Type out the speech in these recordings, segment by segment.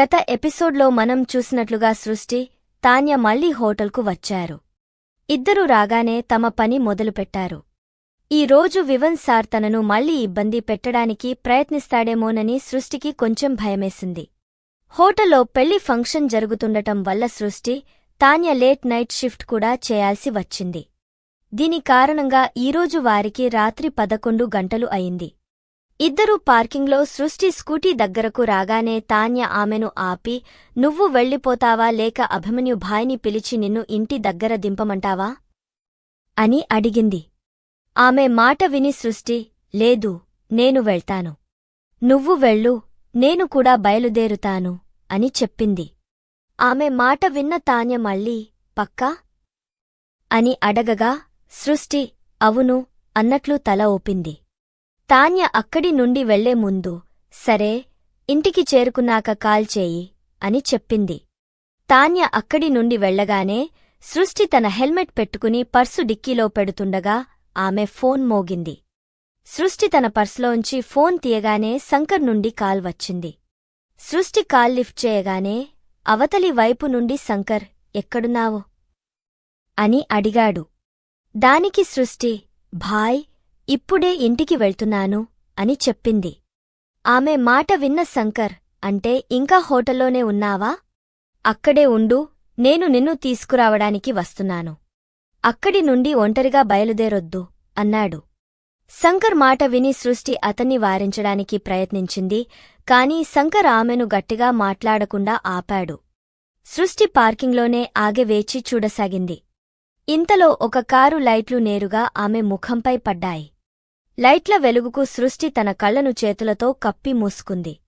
గత ఎపిసోడ్లో మనం చూసినట్లుగా సృష్టి తాన్య మళ్ళీ హోటల్కు వచ్చారు. ఇద్దరూ రాగానే తమ పని మొదలుపెట్టారు. ఈ రోజు వివన్ సార్ తనను మళ్ళీ ఇబ్బంది పెట్టడానికి ప్రయత్నిస్తాడేమోనని సృష్టికి కొంచెం భయమేసింది. హోటల్లో పెళ్ళి ఫంక్షన్ జరుగుతుండటం వల్ల సృష్టి తాన్య లేట్ నైట్ షిఫ్ట్ కూడా చేయాల్సి వచ్చింది. దీని కారణంగా ఈరోజు వారికి రాత్రి పదకొండు గంటలు అయింది. ఇద్దరూ పార్కింగ్లో సృష్టి స్కూటీ దగ్గరకు రాగానే తాన్య ఆమెను ఆపి నువ్వు వెళ్ళిపోతావా లేక అభిమన్యు భాయ్ని పిలిచి నిన్ను ఇంటి దగ్గర దింపమంటావా? అని అడిగింది. ఆమె మాట విని సృష్టి లేదు నేను వెళ్తాను. నువ్వు వెళ్ళు నేను కూడా బయలుదేరుతాను అని చెప్పింది. ఆమె మాట విన్న తాన్య మళ్ళీ పక్కా? అని అడగగా సృష్టి అవును అన్నట్లు తల ఊపింది. తాన్య అక్కడి నుండి వెళ్ళే ముందు సరే ఇంటికి చేరుకున్నాక కాల్ చేయి అని చెప్పింది. తాన్య అక్కడి నుండి వెళ్ళగానే సృష్టి తన హెల్మెట్ పెట్టుకుని పర్సు డిక్కీలో పెడుతుండగా ఆమె ఫోన్ మోగింది. సృష్టి తన పర్సులోంచి ఫోన్ తీయగానే శంకర్ నుండి కాల్ వచ్చింది. సృష్టి కాల్ లిఫ్ట్ చేయగానే అవతలి వైపు నుండి శంకర్ ఎక్కడున్నావు? అని అడిగాడు. దానికి సృష్టి భాయ్ ఇప్పుడే ఇంటికి వెళ్తున్నాను అని చెప్పింది. ఆమె మాట విన్న శంకర్ అంటే ఇంకా హోటల్లోనే ఉన్నావా? అక్కడే ఉండు నేను నిన్ను తీసుకురావడానికి వస్తున్నాను. అక్కడి నుండి ఒంటరిగా బయలుదేరొద్దు అన్నాడు. శంకర్ మాట విని సృష్టి అతన్ని వారించడానికి ప్రయత్నించింది కాని శంకర్ ఆమెను గట్టిగా మాట్లాడకుండా ఆపాడు. సృష్టి పార్కింగ్లోనే ఆగి వేచి చూడసాగింది. ఇంతలో ఒక కారు లైట్లు నేరుగా ఆమె ముఖంపై పడ్డాయి. లైట్ల వెలుగుకు సృష్టి తన కళ్ళను చేతులతో కప్పి మూసుకుంది.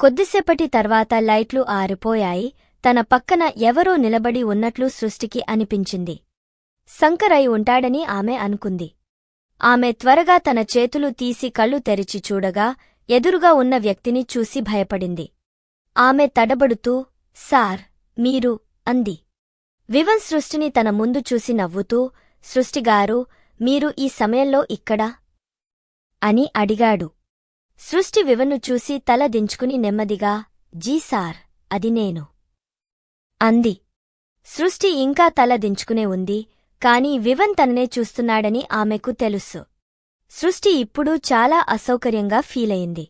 కొద్దిసేపటి తర్వాత లైట్లు ఆరిపోయాయి. తన పక్కన ఎవరో నిలబడి ఉన్నట్లు సృష్టికి అనిపించింది. శంకరై ఉంటాడని ఆమె అనుకుంది. ఆమె త్వరగా తన చేతులు తీసి కళ్ళు తెరిచి చూడగా ఎదురుగా ఉన్న వ్యక్తిని చూసి భయపడింది. ఆమె తడబడుతూ సార్ మీరు అంది. వివన్ సృష్టిని తన ముందు చూసి నవ్వుతూ సృష్టిగారు మీరు ఈ సమయంలో ఇక్కడా అని అడిగాడు. సృష్టి వివన్ను చూసి తల దించుకుని నెమ్మదిగా జీ సార్ అది నేను అంది. సృష్టి ఇంకా తల దించుకునే ఉంది కాని వివన్ తననే చూస్తున్నాడని ఆమెకు తెలుసు. సృష్టి ఇప్పుడు చాలా అసౌకర్యంగా ఫీలయింది.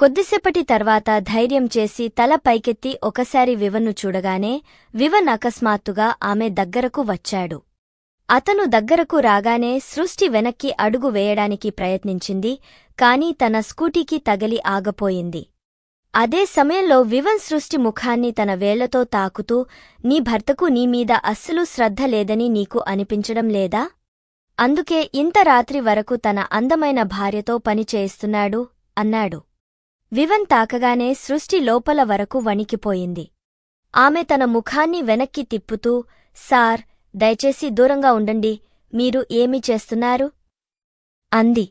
కొద్దిసేపటి తర్వాత ధైర్యం చేసి తల పైకెత్తి ఒకసారి వివన్ను చూడగానే వివన్ అకస్మాత్తుగా ఆమె దగ్గరకు వచ్చాడు. అతను దగ్గరకు రాగానే సృష్టి వెనక్కి అడుగు వేయడానికి ప్రయత్నించింది కాని తన స్కూటీకి తగిలి ఆగపోయింది. అదే సమయంలో వివన్ సృష్టి ముఖాన్ని తన వేళ్ళతో తాకుతూ నీ భర్తకు నీమీద అస్సలు శ్రద్ధ లేదని నీకు అనిపించడం లేదా? అందుకే ఇంత రాత్రి వరకు తన అందమైన భార్యతో పనిచేయిస్తున్నాడు అన్నాడు. వివన్ తాకగానే సృష్టి లోపల వరకు వణికిపోయింది. ఆమె తన ముఖాన్ని వెనక్కి తిప్పుతూ సార్ దయచేసి దూరంగా ఉండండి మీరు ఏమి చేస్తున్నారు? అంది.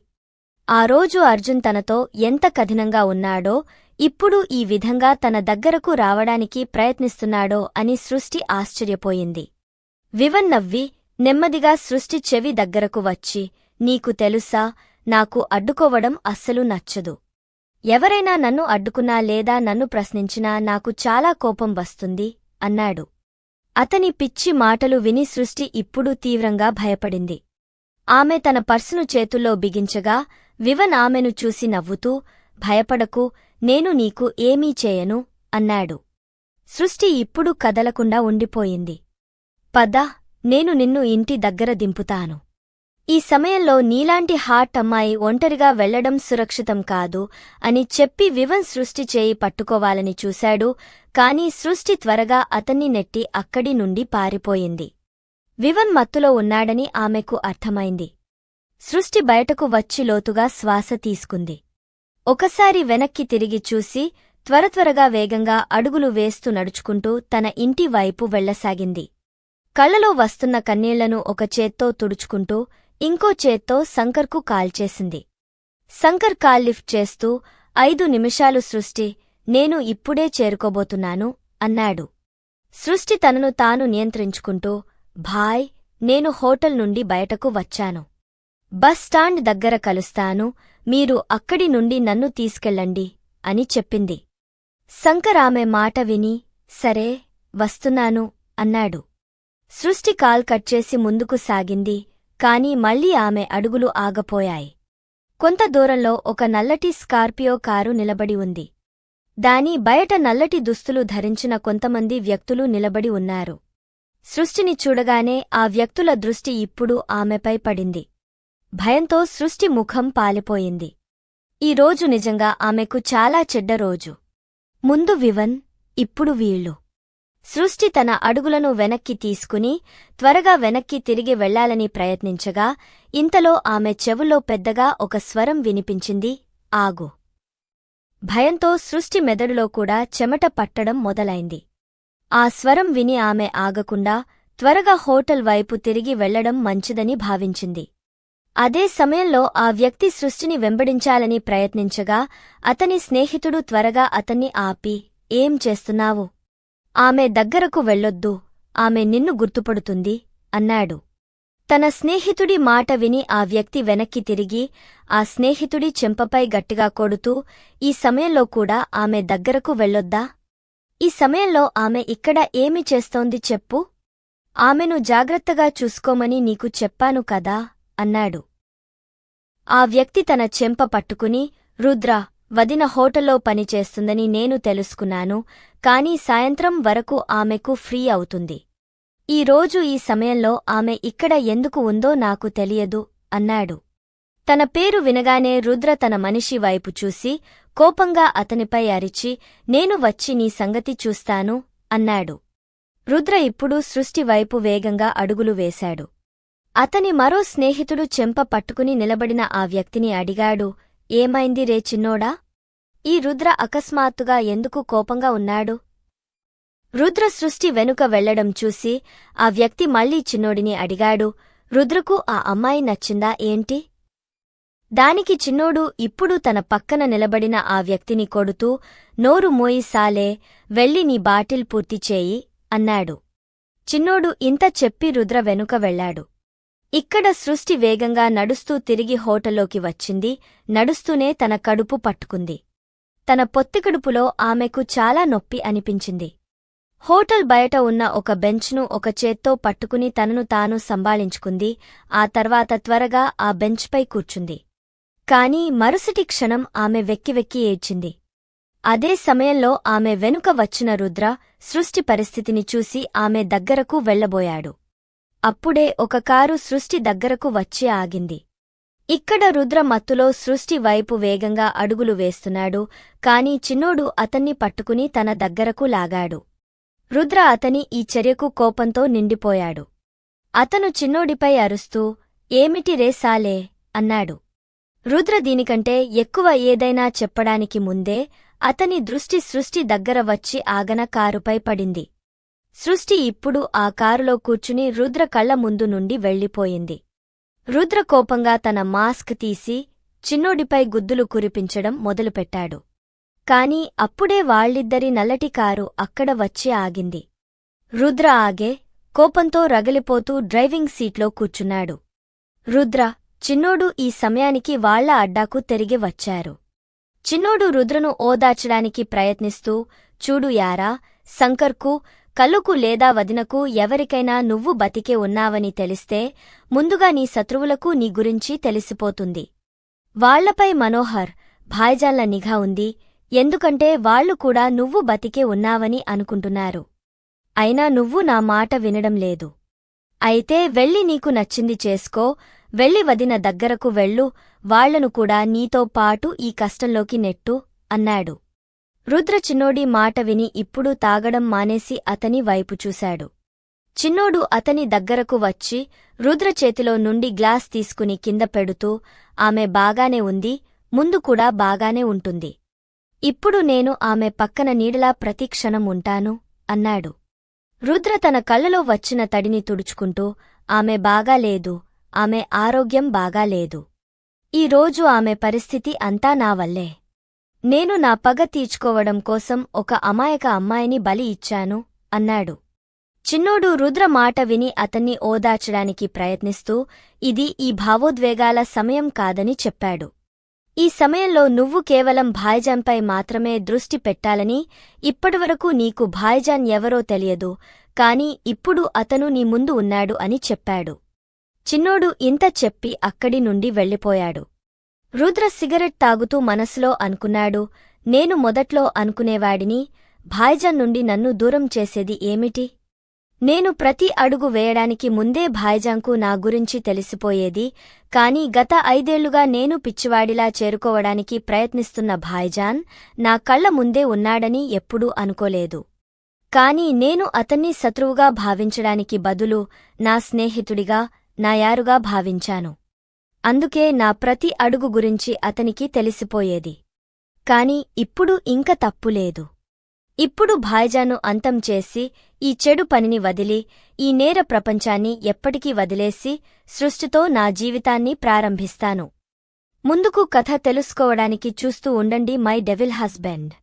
ఆ రోజు అర్జున్ తనతో ఎంత కఠినంగా ఉన్నాడో ఇప్పుడు ఈ విధంగా తన దగ్గరకు రావడానికి ప్రయత్నిస్తున్నాడో అని సృష్టి ఆశ్చర్యపోయింది. వివన్ నవ్వి నెమ్మదిగా సృష్టి చెవి దగ్గరకు వచ్చి నీకు తెలుసా నాకు అడ్డుకోవడం అస్సలు నచ్చదు. ఎవరైనా నన్ను అడ్డుకున్నా లేదా నన్ను ప్రశ్నించినా నాకు చాలా కోపం వస్తుంది అన్నాడు. అతని పిచ్చి మాటలు విని సృష్టి ఇప్పుడు తీవ్రంగా భయపడింది. ఆమె తన పర్సును చేతుల్లో బిగించగా వివన్ ఆమెను చూసి నవ్వుతూ భయపడకు నేను నీకు ఏమీ చేయను అన్నాడు. సృష్టి ఇప్పుడు కదలకుండా ఉండిపోయింది. పద నేను నిన్ను ఇంటి దగ్గర దింపుతాను. ఈ సమయంలో నీలాంటి హాట్ అమ్మాయి ఒంటరిగా వెళ్ళడం సురక్షితం కాదు అని చెప్పి వివన్ సృష్టి చేయి పట్టుకోవాలని చూశాడు కాని సృష్టి త్వరగా అతన్ని నెట్టి అక్కడి నుండి పారిపోయింది. వివన్ మత్తులో ఉన్నాడని ఆమెకు అర్థమైంది. సృష్టి బయటకు వచ్చి లోతుగా శ్వాస తీసుకుంది. ఒకసారి వెనక్కి తిరిగి చూసి త్వరత్వరగా వేగంగా అడుగులు వేస్తూ నడుచుకుంటూ తన ఇంటి వైపు వెళ్ళసాగింది కళ్ళలో వస్తున్న కన్నీళ్ళను ఒక చేత్తో తుడుచుకుంటూ ఇంకో చేత్తో శంకర్కు కాల్చేసింది శంకర్ కాల్ లిఫ్ట్ చేస్తూ ఐదు నిమిషాలు సృష్టి నేను ఇప్పుడే చేరుకోబోతున్నాను అన్నాడు. సృష్టి తనను తాను నియంత్రించుకుంటూ భాయ్ నేను హోటల్ నుండి బయటకు వచ్చాను. బస్ స్టాండ్ దగ్గర కలుస్తాను మీరు అక్కడి నుండి నన్ను తీసుకెళ్ళండి అని చెప్పింది. శంకర్ ఆమె మాట విని సరే వస్తున్నాను అన్నాడు. సృష్టి కాల్ కట్ చేసి ముందుకు సాగింది కాని మళ్ళీ ఆమె అడుగులు ఆగపోయాయి. కొంత దూరంలో ఒక నల్లటి స్కార్పియో కారు నిలబడి ఉంది. దాని బయట నల్లటి దుస్తులు ధరించిన కొంతమంది వ్యక్తులు నిలబడి ఉన్నారు. సృష్టిని చూడగానే ఆ వ్యక్తుల దృష్టి ఇప్పుడు ఆమెపై పడింది. భయంతో సృష్టి ముఖం పాలిపోయింది. ఈ రోజు నిజంగా ఆమెకు చాలా చెడ్డ రోజు. ముందు వివన్ ఇప్పుడు వీళ్ళు. సృష్టి తన అడుగులను వెనక్కి తీసుకుని త్వరగా వెనక్కి తిరిగి వెళ్ళాలని ప్రయత్నించగా ఇంతలో ఆమె చెవుల్లో పెద్దగా ఒక స్వరం వినిపించింది ఆగు. భయంతో సృష్టి మెదడులో కూడా చెమట పట్టడం మొదలైంది. ఆ స్వరం విని ఆమె ఆగకుండా త్వరగా హోటల్ వైపు తిరిగి వెళ్ళడం మంచిదని భావించింది. అదే సమయంలో ఆ వ్యక్తి సృష్టిని వెంబడించాలని ప్రయత్నించగా అతని స్నేహితుడు త్వరగా అతన్ని ఆపి ఏం చేస్తున్నావు? ఆమె దగ్గరకు వెళ్ళొద్దు ఆమె నిన్ను గుర్తుపడుతుంది అన్నాడు. తన స్నేహితుడి మాట విని ఆ వ్యక్తి వెనక్కి తిరిగి ఆ స్నేహితుడి చెంపపై గట్టిగా కొడుతూ ఈ సమయంలో కూడా ఆమె దగ్గరకు వెళ్ళొద్దా? ఈ సమయంలో ఆమె ఇక్కడ ఏమి చేస్తోంది చెప్పు? ఆమెను జాగ్రత్తగా చూసుకోమని నీకు చెప్పాను కదా అన్నాడు. ఆ వ్యక్తి తన చెంప పట్టుకుని రుద్ర వదిన హోటల్లో పనిచేస్తుందని నేను తెలుసుకున్నాను కానీ సాయంత్రం వరకు ఆమెకు ఫ్రీ అవుతుంది. ఈ రోజు ఈ సమయంలో ఆమె ఇక్కడ ఎందుకు ఉందో నాకు తెలియదు అన్నాడు. తన పేరు వినగానే రుద్ర తన మనిషి వైపు చూసి కోపంగా అతనిపై అరిచి నేను వచ్చి నీ సంగతి చూస్తాను అన్నాడు. రుద్ర ఇప్పుడు సృష్టి వైపు వేగంగా అడుగులు వేశాడు. అతని మరో స్నేహితుడు చెంప పట్టుకుని నిలబడిన ఆ వ్యక్తిని అడిగాడు ఏమైంది రే చిన్నోడా? ఈ రుద్ర అకస్మాత్తుగా ఎందుకు కోపంగా ఉన్నాడు? రుద్ర సృష్టి వెనుక వెళ్ళడం చూసి ఆ వ్యక్తి మళ్ళీ చిన్నోడిని అడిగాడు రుద్రకు ఆ అమ్మాయి నచ్చిందా ఏంటి? దానికి చిన్నోడు ఇప్పుడు తన పక్కన నిలబడిన ఆ వ్యక్తిని కొడుతూ నోరు మోయి సాలే వెళ్ళి నీ బాటిల్ పూర్తి చేయి అన్నాడు. చిన్నోడు ఇంత చెప్పి రుద్ర వెనుక వెళ్ళాడు. ఇక్కడ సృష్టి వేగంగా నడుస్తూ తిరిగి హోటల్లోకి వచ్చింది నడుస్తూనే తన కడుపు పట్టుకుంది. తన పొత్తికడుపులో ఆమెకు చాలా నొప్పి అనిపించింది. హోటల్ బయట ఉన్న ఒక బెంచ్ను ఒక చేత్తో పట్టుకుని తనను తాను సంభాళించుకుంది. ఆ తర్వాత త్వరగా ఆ బెంచ్పై కూర్చుంది. కాని మరుసటి క్షణం ఆమె వెక్కి వెక్కి ఏడ్చింది. అదే సమయంలో ఆమె వెనుక వచ్చిన రుద్ర సృష్టి పరిస్థితిని చూసి ఆమె దగ్గరకు వెళ్ళబోయాడు అప్పుడే ఒక కారు సృష్టి దగ్గరకు వచ్చి ఆగింది. ఇక్కడ రుద్ర మత్తులో సృష్టి వైపు వేగంగా అడుగులు వేస్తున్నాడు కాని చిన్నోడు అతన్ని పట్టుకుని తన దగ్గరకు లాగాడు. రుద్ర అతని ఈ చర్యకు కోపంతో నిండిపోయాడు. అతను చిన్నోడిపై అరుస్తూ ఏమిటి రేసాలే అన్నాడు. రుద్ర దీనికంటే ఎక్కువ ఏదైనా చెప్పడానికి ముందే అతని దృష్టి సృష్టి దగ్గర వచ్చి ఆగన కారుపై పడింది. సృష్టి ఇప్పుడు ఆ కారులో కూర్చుని రుద్ర కళ్ళ ముందు నుండి వెళ్ళిపోయింది. రుద్ర కోపంగా తన మాస్క్ తీసి చిన్నోడిపై గుద్దులు కురిపించడం మొదలుపెట్టాడు. కాని అప్పుడే వాళ్ళిద్దరి నల్లటి కారు అక్కడ వచ్చి ఆగింది. రుద్ర ఆగే కోపంతో రగిలిపోతూ డ్రైవింగ్ సీట్లో కూర్చున్నాడు. రుద్ర చిన్నోడు ఈ సమయానికి వాళ్ళ అడ్డాకు తిరిగి వచ్చారు. చిన్నోడు రుద్రను ఓదార్చడానికి ప్రయత్నిస్తూ చూడు యారా శంకర్కు కల్లుకు లేదా వదినకు ఎవరికైనా నువ్వు బతికే ఉన్నావని తెలిస్తే ముందుగా నీ శత్రువులకు నీ గురించి తెలిసిపోతుంది. వాళ్ళపై మనోహర్ భాయ్జాన్ల నిఘా ఉంది. ఎందుకంటే వాళ్ళు కూడా నువ్వు బతికే ఉన్నావని అనుకుంటున్నారు. అయినా నువ్వు నా మాట వినడం లేదు. అయితే వెళ్ళి నీకు నచ్చింది చేసుకో. వెళ్ళి వదిన దగ్గరకు వెళ్ళు. వాళ్ళను కూడా నీతో పాటు ఈ కష్టంలోకి నెట్టు అన్నాడు. రుద్ర చిన్నోడి మాట విని ఇప్పుడు తాగడం మానేసి అతని వైపు చూశాడు. చిన్నోడు అతని దగ్గరకు వచ్చి రుద్ర చేతిలో నుండి గ్లాస్ తీసుకుని కింద పెడుతూ ఆమె బాగానే ఉంది ముందు కూడా బాగానే ఉంటుంది. ఇప్పుడు నేను ఆమె పక్కన నీడలా ప్రతిక్షణం ఉంటాను అన్నాడు. రుద్ర తన కళ్ళలో వచ్చిన తడిని తుడుచుకుంటూ ఆమె బాగాలేదు ఆమె ఆరోగ్యం బాగాలేదు ఈ రోజు ఆమె పరిస్థితి అంతా నా వల్లే. నేను నా పగ తీర్చుకోవడం కోసం ఒక అమాయక అమ్మాయిని బలి ఇచ్చాను అన్నాడు. చిన్నోడు రుద్ర మాట విని అతన్ని ఓదార్చడానికి ప్రయత్నిస్తూ ఇది ఈ భావోద్వేగాల సమయం కాదని చెప్పాడు. ఈ సమయంలో నువ్వు కేవలం భాయ్జాన్పై మాత్రమే దృష్టి పెట్టాలని ఇప్పటివరకు నీకు భాయ్జాన్ ఎవరో తెలియదు కాని ఇప్పుడు అతను నీ ముందు ఉన్నాడు అని చెప్పాడు. చిన్నోడు ఇంత చెప్పి అక్కడి నుండి వెళ్ళిపోయాడు. రుద్ర సిగరెట్ తాగుతూ మనసులో అనుకున్నాడు నేను మొదట్లో అనుకునేవాడిని భాయ్జాన్ నుండి నన్ను దూరం చేసేది ఏమిటి? నేను ప్రతి అడుగు వేయడానికి ముందే భాయ్జాంకు నా గురించి తెలిసిపోయేది కాని గత ఐదేళ్ళుగా నేను పిచ్చివాడిలా చేరుకోవడానికి ప్రయత్నిస్తున్న భాయ్జాన్ నా కళ్ళ ముందే ఉన్నాడని ఎప్పుడూ అనుకోలేదు. కాని నేను అతన్ని శత్రువుగా భావించడానికి బదులు నా స్నేహితుడిగా నా యారుగా భావించాను. అందుకే నా ప్రతి అడుగు గురించి అతనికి తెలిసిపోయేది. కాని ఇప్పుడు ఇంక తప్పులేదు. ఇప్పుడు భాయ్జాను అంతం చేసి ఈ చెడు పనిని వదిలి ఈ నేర ప్రపంచాన్ని ఎప్పటికీ వదిలేసి సృష్టితో నా జీవితాన్ని ప్రారంభిస్తాను. ముందుకు కథ తెలుసుకోవడానికి చూస్తూ ఉండండి మై డెవిల్ హస్బెండ్.